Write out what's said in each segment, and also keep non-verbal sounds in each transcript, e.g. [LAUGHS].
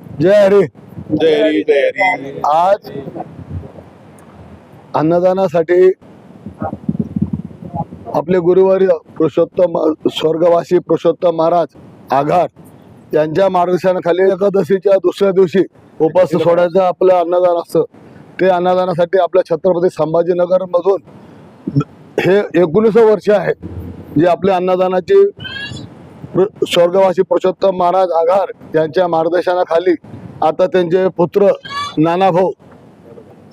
जय हरी. जय हरी जय हरी. आज अन्नदानासाठी आपले गुरुवर्य पुरुषोत्तम स्वर्गवासी पुरुषोत्तम महाराज आघार यांच्या मार्गदर्शनाखाली एकादशीच्या दुसऱ्या दिवशी उपास सोडायचं आपलं अन्नदान असतं. ते अन्नदानासाठी आपल्या छत्रपती संभाजीनगर मधून हे एकोणीस वर्ष आहे जे आपल्या अन्नदानाची स्वर्गवासी पुरुषोत्तम महाराज आघार यांच्या मार्गदर्शनाखाली आता त्यांचे पुत्र नाना भाऊ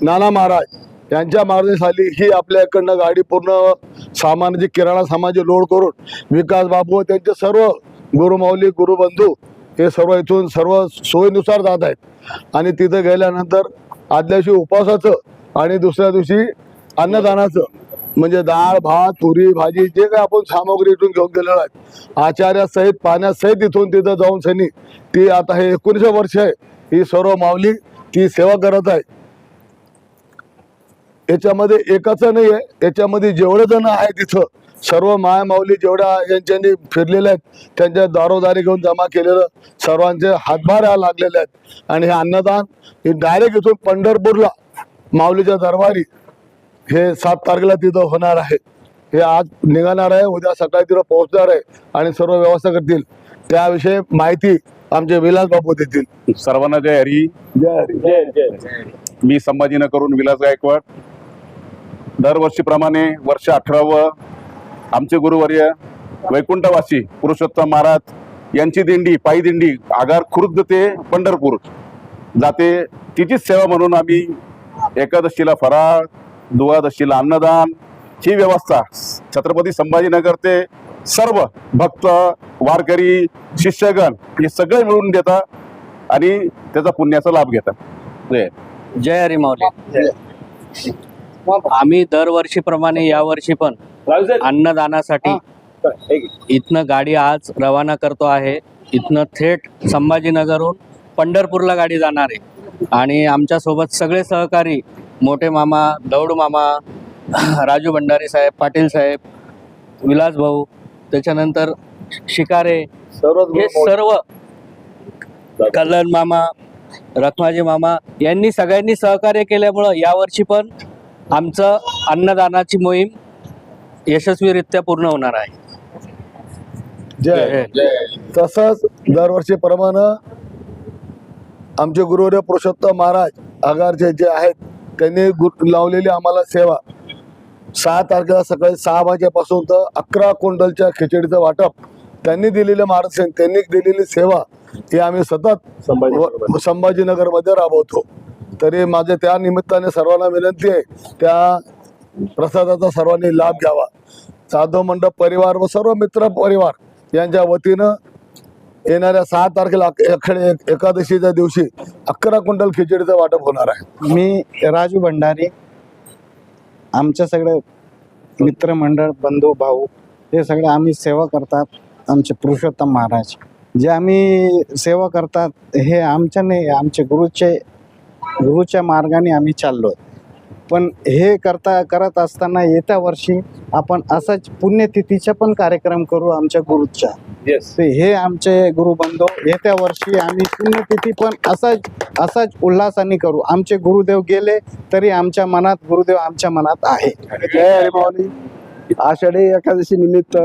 नाना महाराज यांच्या मार्गदर्शनाखाली ही आपल्याकडनं गाडी पूर्ण सामान किराणा सामान जे लोड करून विकास बाबू त्यांचे सर्व गुरुमाऊली गुरुबंधू हे सर्व इथून सर्व सोयीनुसार जात आहेत. आणि तिथं गेल्यानंतर आदल्या दिवशी उपवासाचं आणि दुसऱ्या दिवशी अन्नदानाचं म्हणजे डाळ भात पुरी भाजी जे काही आपण सामग्री इथून घेऊन गेलेलो आहे. आचार्यासहित पाण्यासहित इथून तिथं जाऊन सनी ती आता हे एकोणीसशे वर्ष आहे. ही सर्व माऊली ती सेवा करत आहे. याच्यामध्ये एकाच नाही आहे याच्यामध्ये जेवढे जण आहे तिथं सर्व माया माऊली जेवढ्या यांच्यानी फिरलेल्या आहेत त्यांच्या दारोदारी घेऊन जमा केलेलं सर्वांचे हातभार या लागलेले आहेत. आणि हे अन्नदान हे डायरेक्ट इथून पंढरपूरला माऊलीच्या दरबारी हे सात तारखेला तिथं होणार आहे. हे आज निघणार आहे उद्या सकाळी तिथं पोहोचणार आहे आणि सर्व व्यवस्था करतील. त्याविषयी माहिती आमचे विलास बापू देतील. सर्वांना जय हरी. जय हरी. मी संभाजीनगरहून विलास गायकवाड. दरवर्षीप्रमाणे वर्ष अठरावं आमचे गुरुवर्य वैकुंठवासी पुरुषोत्तम महाराज यांची दिंडी पायी दिंडी आगार खुर्द ते पंढरपूर जाते. तिचीच सेवा म्हणून आम्ही एकादशीला फराळ द्वादशीला अन्नदान ही व्यवस्था छत्रपती संभाजीनगर ते सर्व भक्त वारकरी शिष्यगण हे सगळे मिळून देतात आणि त्याचा पुण्याचा लाभ घेतात. जय. जय हरी माऊली. आम्ही दरवर्षीप्रमाणे यावर्षी पण अन्नदानासाठी इथनं गाडी आज रवाना करतो आहे. इथनं थेट संभाजीनगरहून पंढरपूरला गाडी जाणार आहे. आणि आमच्यासोबत सगळे सहकारी मोठे मामा दौड मामा राजू भंडारी साहेब पाटील साहेब विलास भाऊ त्याच्यानंतर शिकारे हे. सर्व कल्याण मामा रखमाजी मामा यांनी सगळ्यांनी सहकार्य केल्यामुळं यावर्षी पण आमचं अन्नदानाची मोहीम यशस्वीरित्या पूर्ण होणार आहे. जय. तसंच दरवर्षीप्रमाणे आमचे गुरुवर्य पुरुषोत्तम महाराज आगारचे जे आहेत त्यांनी गु- लावलेली आम्हाला सेवा. सहा तारखेला सकाळी सहा वाजेपासून तर अकरा क्विंटलच्या खिचडीचं वाटप. त्यांनी दिलेले मार्गदर्शन त्यांनी दिलेली सेवा ही आम्ही सतत व- संभाजीनगरमध्ये राबवतो. तरी माझे त्या निमित्ताने सर्वांना विनंती आहे त्या प्रसादाचा सर्वांनी लाभ घ्यावा. साधू मंडप परिवार व सर्व मित्र परिवार यांच्या वतीनं येणाऱ्या सहा तारखेला एखाद्या एकादशीच्या दिवशी अकरा क्विंटल खिचडीचं वाटप होणार आहे. मी राजू भंडारी आमच्या सगळे मित्रमंडळ बंधू भाऊ हे सगळे आम्ही सेवा करतात आमचे पुरुषोत्तम महाराज. जे आम्ही सेवा करतात हे आमच्या नाही आमचे गुरुचे गुरुच्या मार्गाने आम्ही चाललो पण हे करता करत असताना येत्या वर्षी आपण असाच पुण्यतिथीचा पण कार्यक्रम करू आमच्या गुरुच्या. ते हे आमचे गुरुबंधू येत्या वर्षी आम्ही पुण्यतिथी पण असाच असाच उल्हासाने करू. आमचे गुरुदेव गेले तरी आमच्या मनात गुरुदेव आमच्या मनात आहे. आषाढी एकादशी निमित्त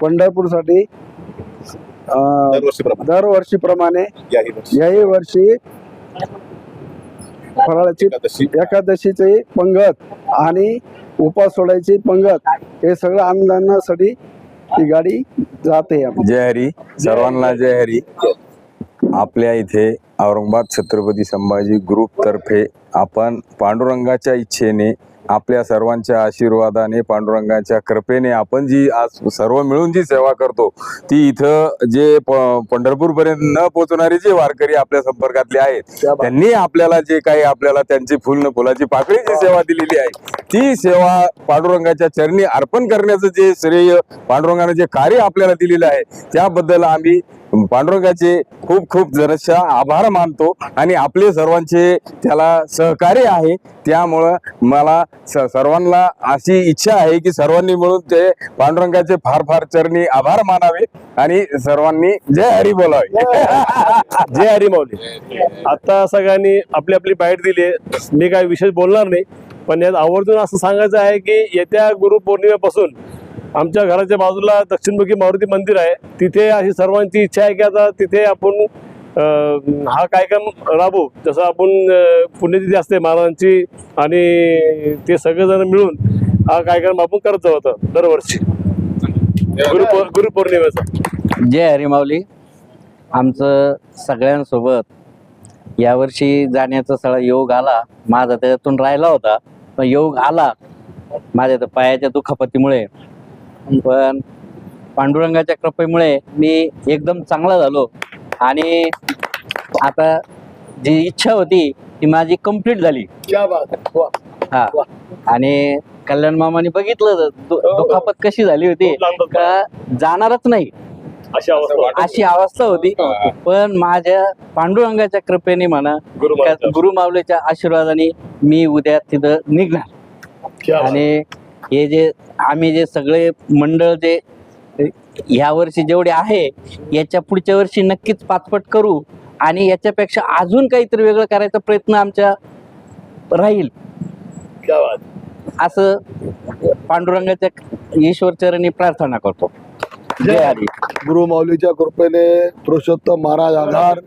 पंढरपूरसाठी दरवर्षीप्रमाणे. दरवर्षीप्रमाणे याही वर्षी. याही वर्षी फराळाची एकादशी. एकादशीची पंगत आणि उपास सोडायची पंगत हे सगळं अन्नदानासाठी ही गाडी जाते. जय हरी. सर्वांना जय हरी. आपल्या इथे औरंगाबाद छत्रपती संभाजी ग्रुप तर्फे आपण पांडुरंगाच्या इच्छेने आपल्या सर्वांच्या आशीर्वादाने पांडुरंगाच्या कृपेने आपण जी आज सर्व मिळून जी सेवा करतो ती इथं जे पंढरपूर पर्यंत न पोहोचणारे जे वारकरी आपल्या संपर्कातले आहेत त्यांनी आपल्याला जे काही आपल्याला त्यांची फुल फुलाची पाकळी जी सेवा दिलेली आहे ती सेवा पांडुरंगाच्या चरणी अर्पण करण्याचं जे श्रेय पांडुरंगाने जे कार्य आपल्याला दिलेलं आहे त्याबद्दल आम्ही पांडुरंगाचे खूप खूप जरशा आभार मानतो आणि आपले सर्वांचे त्याला सहकार्य आहे. त्यामुळं मला स- सर्वांना अशी इच्छा आहे की सर्वांनी मिळून ते पांडुरंगाचे फार फार चरणी आभार मानावे आणि सर्वांनी जय हरी बोलावे. जय हरी [LAUGHS] माऊली. आता सगळ्यांनी आपली आपली बाईट दिली आहे. मी काय विशेष बोलणार नाही. पण यात आवर्जून असं सांगायचं आहे की येत्या गुरुपौर्णिमेपासून आमच्या घराच्या बाजूला दक्षिणमुखी मारुती मंदिर आहे. तिथे अशी सर्वांची इच्छा आहे की आता तिथे आपण हा कार्यक्रम राबू जसं आपण पुण्यतिथी असते महाराजांची आणि ते सगळेजण मिळून हा कार्यक्रम आपण करत होतं दरवर्षी. गुरुपौ गुरुपौर्णिमेचा जय हरी माऊली. आमचं सगळ्यांसोबत यावर्षी जाण्याचा सगळा योग आला. माझा त्याच्यातून राहिला होता पण योग आला. माझ्या पायाच्या दुखापतीमुळे. पण पांडुरंगाच्या कृपेमुळे मी एकदम चांगला झालो. आणि आता जी इच्छा होती ती माझी कंप्लीट झाली. हा. आणि कल्याण मामाने बघितलं दु- दुखापत कशी झाली होती का जाणारच नाही. अशी अवस्था होती. पण माझ्या पांडुरंगाच्या कृपेने म्हणा गुरु माऊलीच्या आशीर्वादाने मी उद्या तिथं निघणार. आणि हे जे आम्ही जे सगळे मंडळ जे ह्या वर्षी जेवढे आहे याच्या पुढच्या वर्षी नक्कीच पाचपट करू आणि याच्यापेक्षा अजून काहीतरी वेगळं करायचा प्रयत्न आमच्या राहील. क्या बात. असं पांडुरंगाच्या ईश्वरचरणी प्रार्थना करतो. जय गुरु माऊलीच्या कृपेने पुरुषोत्तम महाराज आधार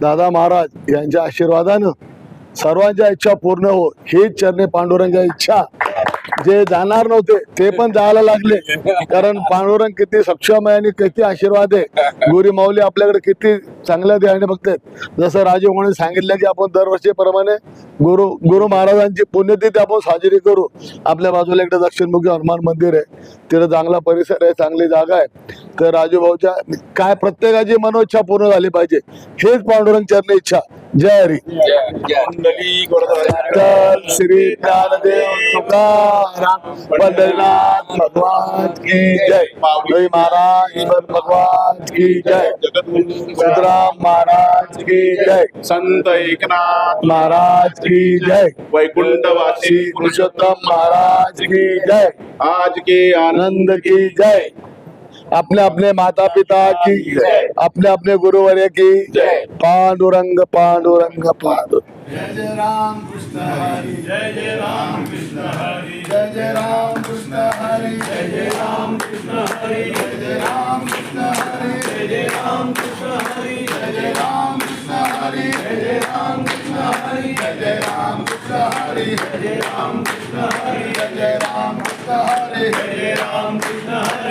दादा महाराज यांच्या आशीर्वादानं सर्वांच्या इच्छा पूर्ण हो हीच चरणे पांडुरंगा इच्छा. जे जाणार नव्हते ते पण जायला लागले. कारण पांडुरंग किती सक्षम आहे आणि किती आशीर्वाद आहे. गुरु माऊली आपल्याकडे किती चांगल्या ध्याने बघतात. जसं राजीव म्हणून सांगितलं की आपण दरवर्षीप्रमाणे गुरु गुरु महाराजांची पुण्यतिथी आपण साजरी करू. आपल्या बाजूला इकडे दक्षिणमुखी हनुमान मंदिर आहे. तिथं चांगला परिसर आहे चांगली जागा आहे. तर राजूभाऊच्या काय प्रत्येकाची मनोइच्छा पूर्ण झाली पाहिजे. हेच पांडुरंग चरणी इच्छा. जय हरी तर श्री ज्ञानदेव तुकाराम पंढरीनाथ भगवान की जय रवी महाराज भगवान की जय सिद्धराम महाराज की जय संत एकनाथ महाराज की जय वैकुंठवासी श्री पुरुषोत्तम महाराज की जय आज के आनंद की जय अपने अपने माता पिता की जय अपने अपने गुरुवर्य की जय पांडुरंग पांडुरंग